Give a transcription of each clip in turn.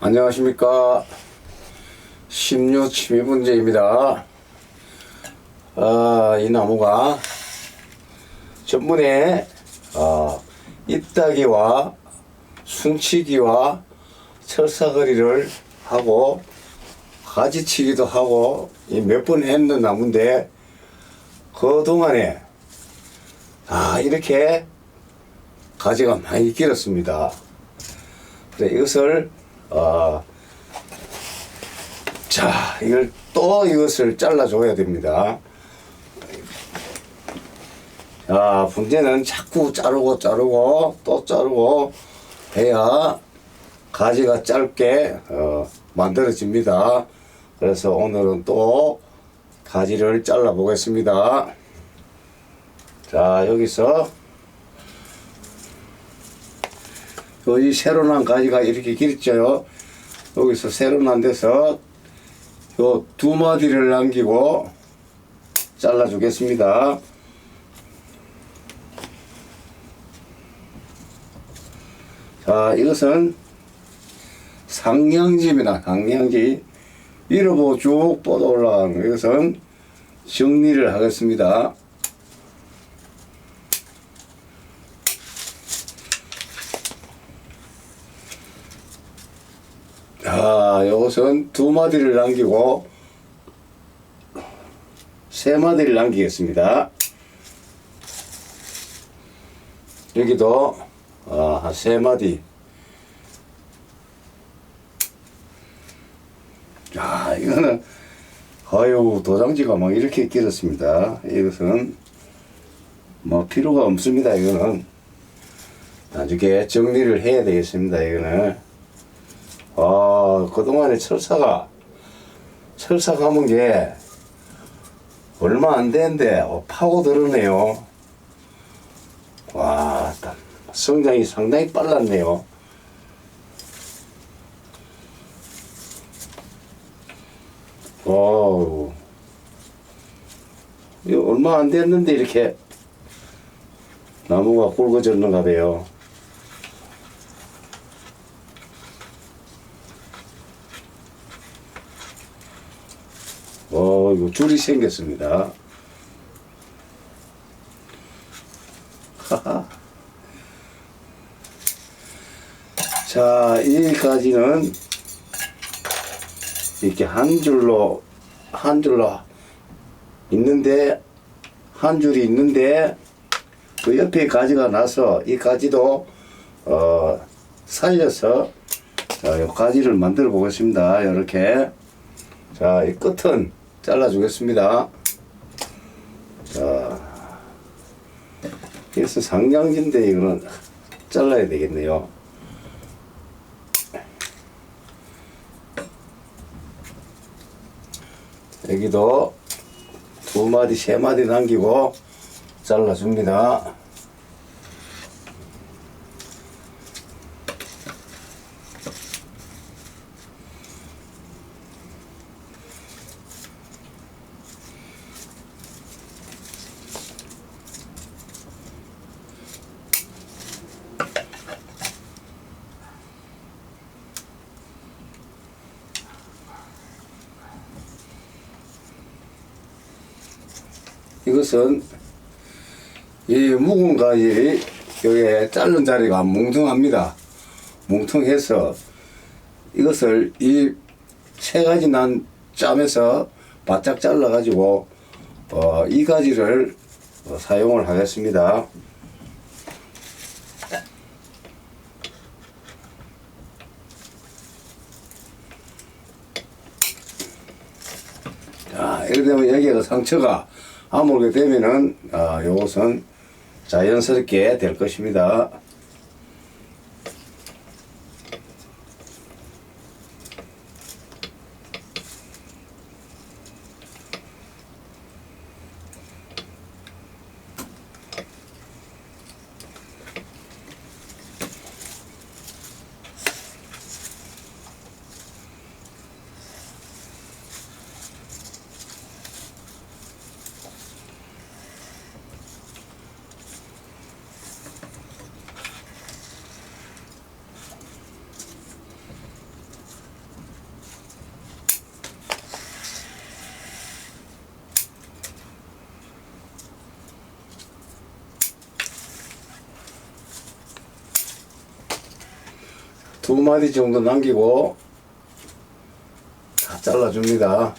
안녕하십니까. 심유 취미 문제입니다. 아, 이 나무가 전문에 어, 잎따기와 숭치기와 철사거리를 하고 가지치기도 하고 몇 번 했는 나무인데 그 동안에 아 이렇게 가지가 많이 길었습니다. 이것을 어, 자 이걸 또 이것을 잘라줘야 됩니다. 자 문제는 자꾸 자르고 자르고 또 자르고 해야 가지가 짧게 어, 만들어집니다. 그래서 오늘은 또 가지를 잘라 보겠습니다. 자 여기서 여기 새로 난 가지가 이렇게 길었죠. 여기서 새로 난 데서 요 두 마디를 남기고 잘라 주겠습니다. 자, 이것은 상량지입니다. 상량지. 보고 쭉 뻗어 올라가는 거. 이것은 정리를 하겠습니다. 자, 이 것은 두 마디를 남기고 세 마디를 남기겠습니다. 여기도 아, 한세 마디. 자, 이거는 아유 도장지가 막 이렇게 길었습니다. 이것은 뭐 필요가 없습니다. 이거는 나중에 정리를 해야 되겠습니다. 이거는 아 그동안에 철사가 철사 감은 게 얼마 안 되는데 어, 파고 들었네요. 와, 딱 성장이 상당히 빨랐네요. 이거 얼마 안 됐는데 이렇게 나무가 굵어졌는가 봐요. 어, 이거 줄이 생겼습니다. 자, 이 가지는 이렇게 한 줄로, 한 줄로 있는데, 한 줄이 있는데, 그 옆에 가지가 나서 이 가지도, 어, 살려서, 자, 이 가지를 만들어 보겠습니다. 이렇게. 자, 이 끝은 잘라 주겠습니다. 자, 그래서 상량지인데 이거는 잘라야 되겠네요. 여기도 두 마디, 세 마디 남기고 잘라줍니다. 이것은 이 묵은 가지 여기에 자른 자리가 뭉퉁합니다. 뭉퉁해서 이것을 이 세 가지 난 짬에서 바짝 잘라 가지고 어, 이 가지를 어, 사용을 하겠습니다. 자, 이렇게 되면 여기가 상처가 아물게 되면은, 아, 요것은 자연스럽게 될 것입니다. 두 마디 정도 남기고 다 잘라줍니다.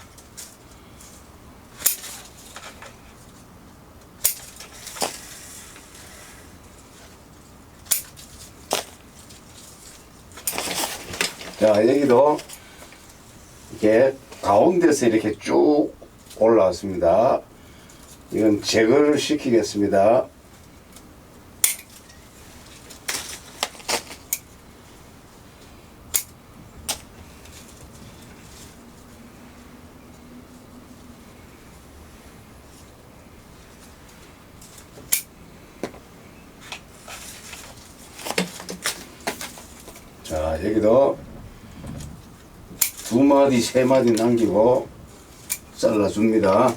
자, 여기도 이게 가운데서 이렇게 쭉 올라왔습니다. 이건 제거를 시키겠습니다. 자, 여기도 두 마디, 세 마디 남기고 잘라줍니다.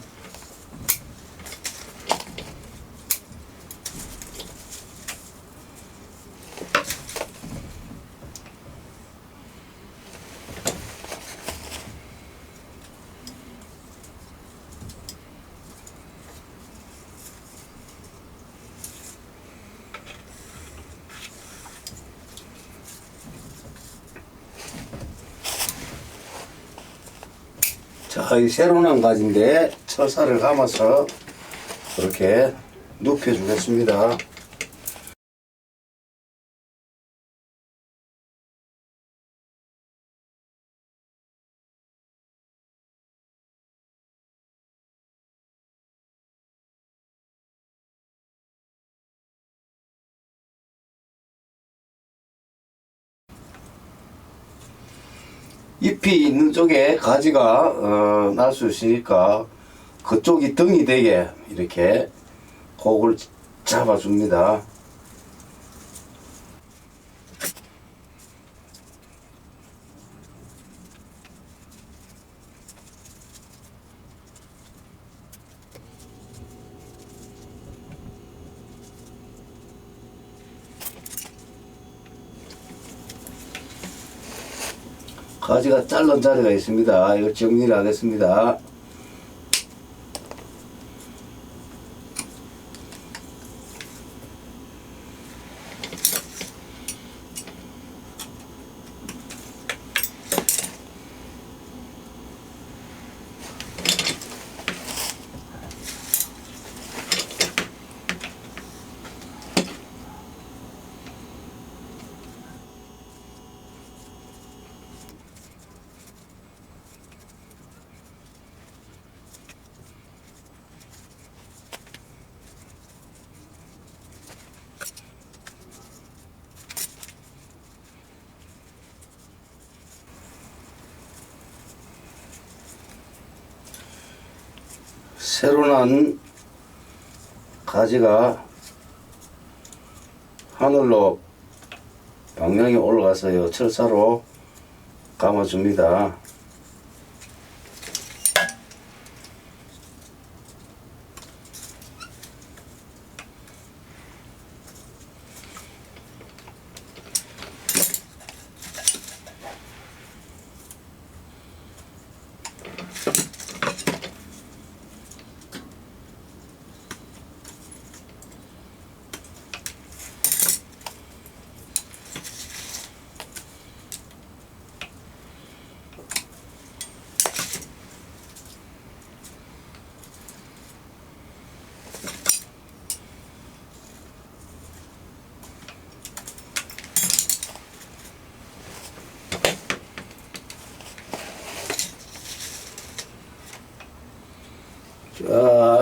자, 이 새로 난 가지인데 철사를 감아서 이렇게 눕혀 주겠습니다. 잎이 있는 쪽에 가지가 어, 날 수 있으니까 그쪽이 등이 되게 이렇게 곡을 잡아줍니다. 가지가 자른 자리가 있습니다. 이거 정리를 하겠습니다. 새로 난 가지가 하늘로 방향이 올라가서요 철사로 감아줍니다.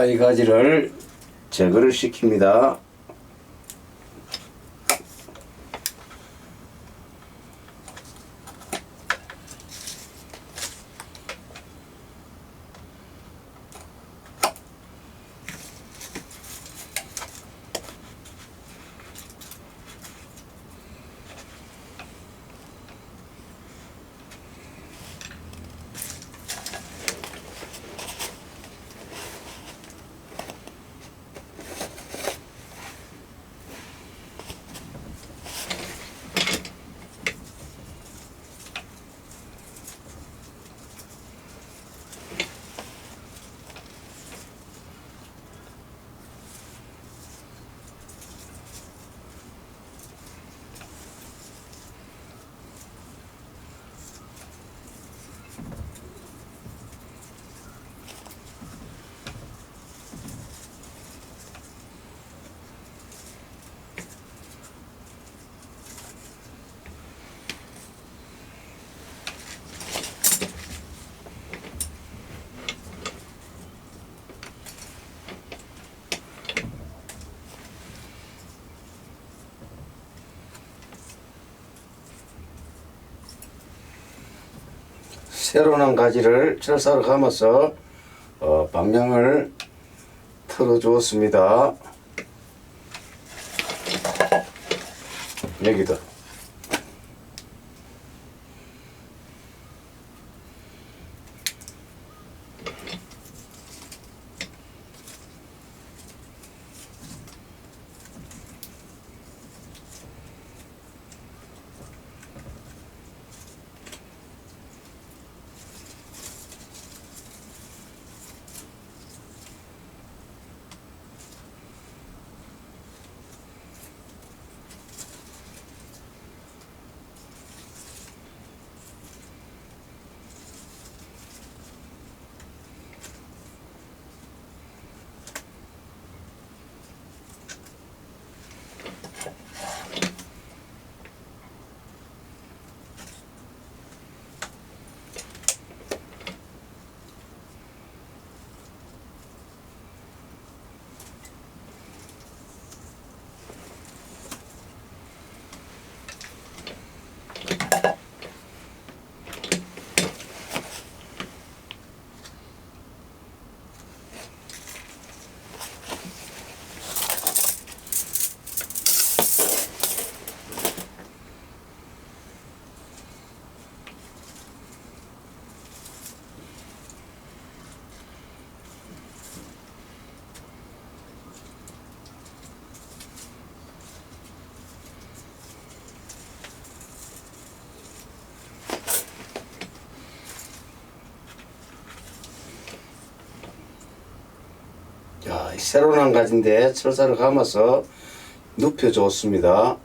자, 이 가지를 제거를 시킵니다. 새로 난 가지를 철사로 감아서 어, 방향을 틀어 주었습니다. 여기도 자, 이 새로 난 가지인데 철사를 감아서 눕혀 줬습니다.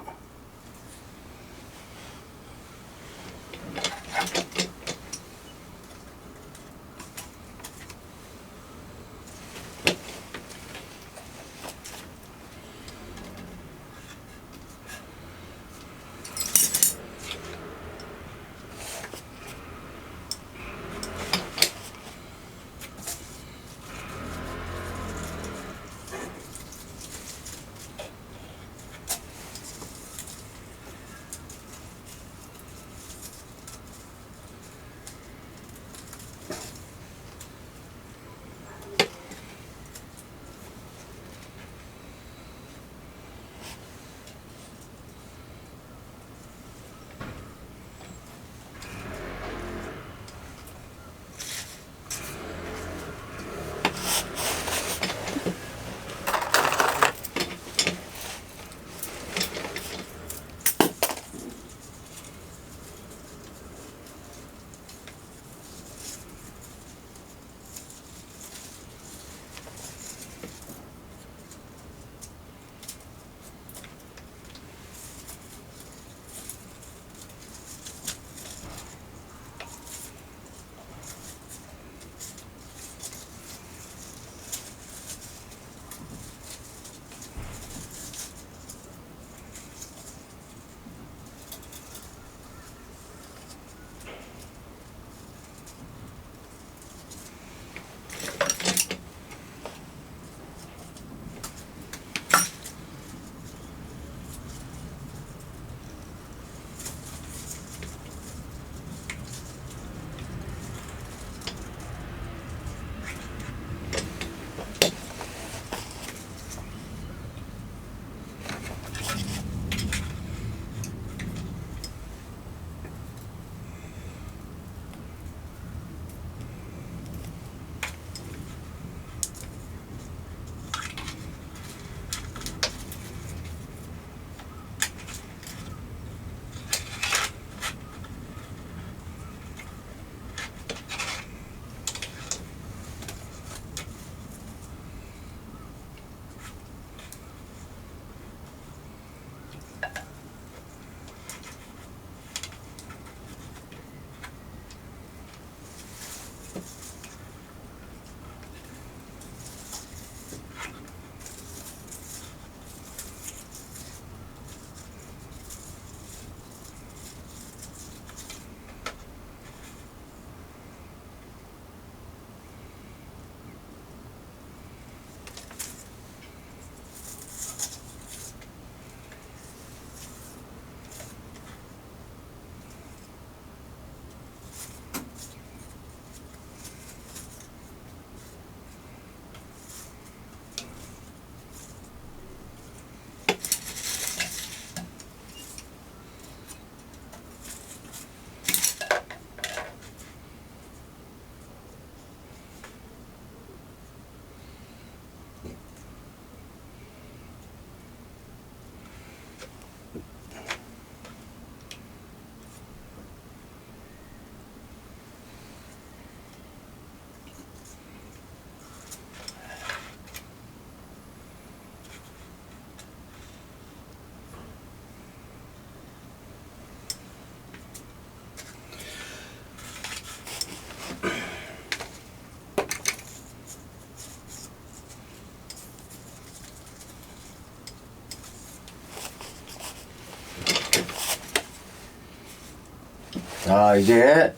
자, 이제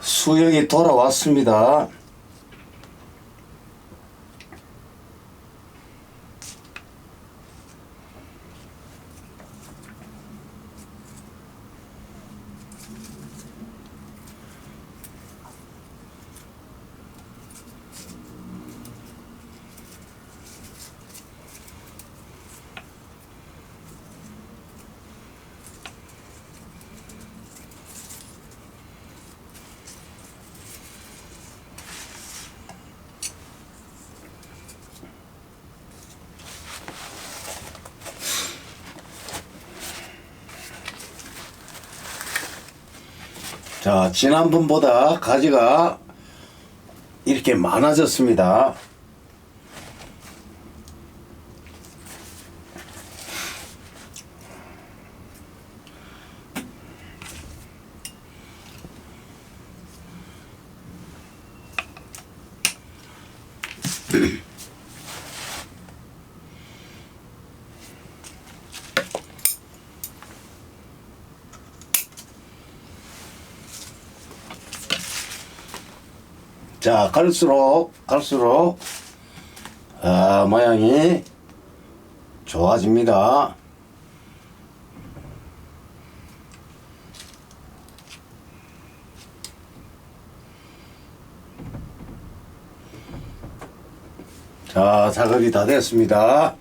수영이 돌아왔습니다. 자, 지난번보다 가지가 이렇게 많아졌습니다. 자, 갈수록, 갈수록, 아, 모양이 좋아집니다. 자, 작업이 다 됐습니다.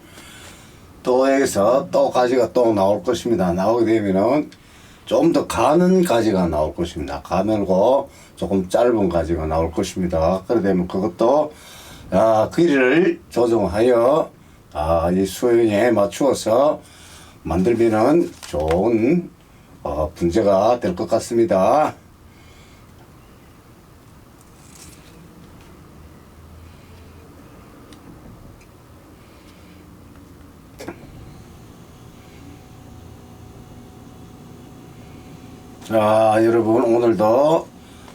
또 여기서 또 가지가 또 나올 것입니다. 나오게 되면은 좀 더 가는 가지가 나올 것입니다. 가늘고 조금 짧은 가지가 나올 것입니다. 그래 되면 그것도 아, 길이를 조정하여 아, 이 수영에 맞추어서 만들면은 좋은 어, 분재가 될 것 같습니다. 자, 여러분 오늘도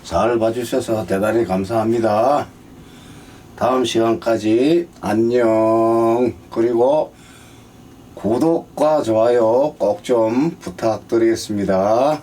잘 봐주셔서 대단히 감사합니다. 다음 시간까지 안녕. 그리고 구독과 좋아요 꼭 좀 부탁드리겠습니다.